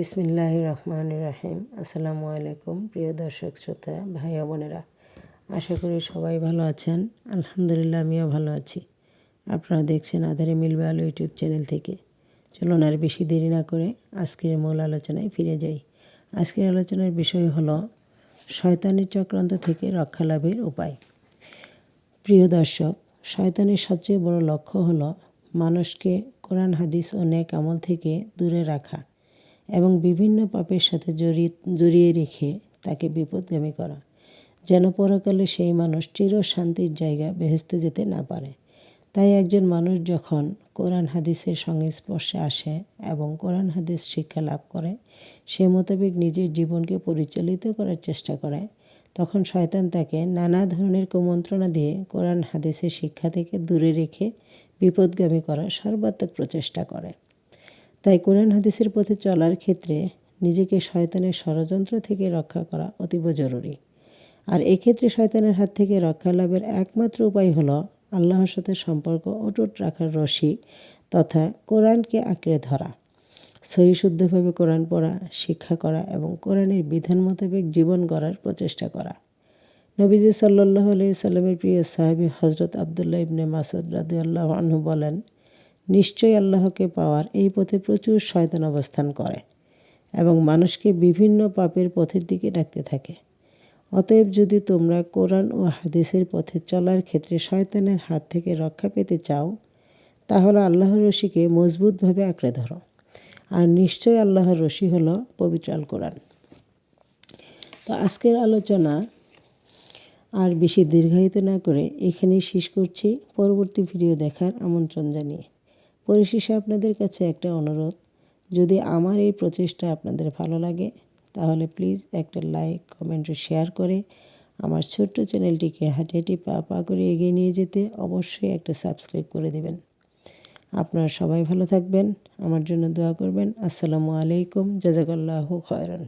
বিসমিল্লাহ রহমান রাহিম। আসসালামু আলাইকুম প্রিয় দর্শক, শ্রোতা, ভাই বোনেরা। আশা করি সবাই ভালো আছেন। আলহামদুলিল্লাহ, আমিও ভালো আছি। আপনারা দেখছেন আধারে মিলবে আলো ইউটিউব চ্যানেল থেকে। চলুন আর বেশি দেরি না করে আজকের মূল আলোচনায় ফিরে যাই। আজকের আলোচনার বিষয় হলো, শয়তানের চক্রান্ত থেকে রক্ষা লাভের উপায়। প্রিয় দর্শক, শয়তানের সবচেয়ে বড় লক্ষ্য হলো মানুষকে কোরআন, হাদিস ও নেক আমল থেকে দূরে রাখা। এবং বিভিন্ন পাপের সাথে জড়িয়ে জড়িয়ে রেখে তাকে বিপদগামী করা, যেন পরকালে সেই মানুষ চির শান্তির জায়গা বেহেস্তে যেতে না পারে। তাই একজন মানুষ যখন কোরআন হাদিসের সঙ্গে স্পর্শে আসে এবং কোরআন হাদিস শিক্ষা লাভ করে, সে মোতাবেক নিজের জীবনকে পরিচালিত করার চেষ্টা করে, তখন শয়তান তাকে নানা ধরনের কুমন্ত্রণা দিয়ে কোরআন হাদিসের শিক্ষা থেকে দূরে রেখে বিপদগামী করার সর্বাত্মক প্রচেষ্টা করে। তাই কোরআন হাদিসের পথে চলার ক্ষেত্রে নিজেকে শয়তানের ষড়যন্ত্র থেকে রক্ষা করা অতীব জরুরি। আর এক্ষেত্রে শয়তানের হাত থেকে রক্ষা লাভের একমাত্র উপায় হলো আল্লাহর সাথে সম্পর্ক অটুট রাখার রশি তথা কোরআনকে আঁকড়ে ধরা। সহি শুদ্ধভাবে কোরআন পড়া, শিক্ষা করা এবং কোরআনের বিধান মোতাবেক জীবন গড়ার প্রচেষ্টা করা। নবীজি সাল্লাহ আলিয়া সাল্লামের প্রিয় সাহাবি হজরত আবদুল্লাহ ইবনে মাসুদ রাদু আল্লাহ আনহু বলেন নিশ্চয়ই আল্লাহকে পাওয়ার এই পথে প্রচুর শয়তান অবস্থান করে এবং মানুষকে বিভিন্ন পাপের পথের দিকে ডাকতে থাকে। অতএব যদি তোমরা কোরআন ও হাদিসের পথে চলার ক্ষেত্রে শয়তানের হাত থেকে রক্ষা পেতে চাও, তাহলে আল্লাহর রশিকে মজবুতভাবে আঁকড়ে ধরো। আর নিশ্চয় আল্লাহর রশি হল পবিত্র আল কোরআন তো আজকের আলোচনা আর বেশি দীর্ঘায়িত না করে এখানেই শেষ করছি। পরবর্তী ভিডিও দেখার আমন্ত্রণ জানিয়ে। পরিশেষে আপনাদের কাছে একটা অনুরোধ। যদি আমার এই প্রচেষ্টা আপনাদের ভালো লাগে, তাহলে প্লিজ একটা লাইক কমেন্ট শেয়ার করে আমার ছোট্ট চ্যানেলটিকে হাঁটি হাঁটি পা পা করে এগিয়ে নিয়ে যেতে অবশ্যই একটা সাবস্ক্রাইব করে দেবেন। আপনারা সবাই ভালো থাকবেন, আমার জন্য দোয়া করবেন। আসসালামু আলাইকুম, জাজাকাল্লাহু খয়রান।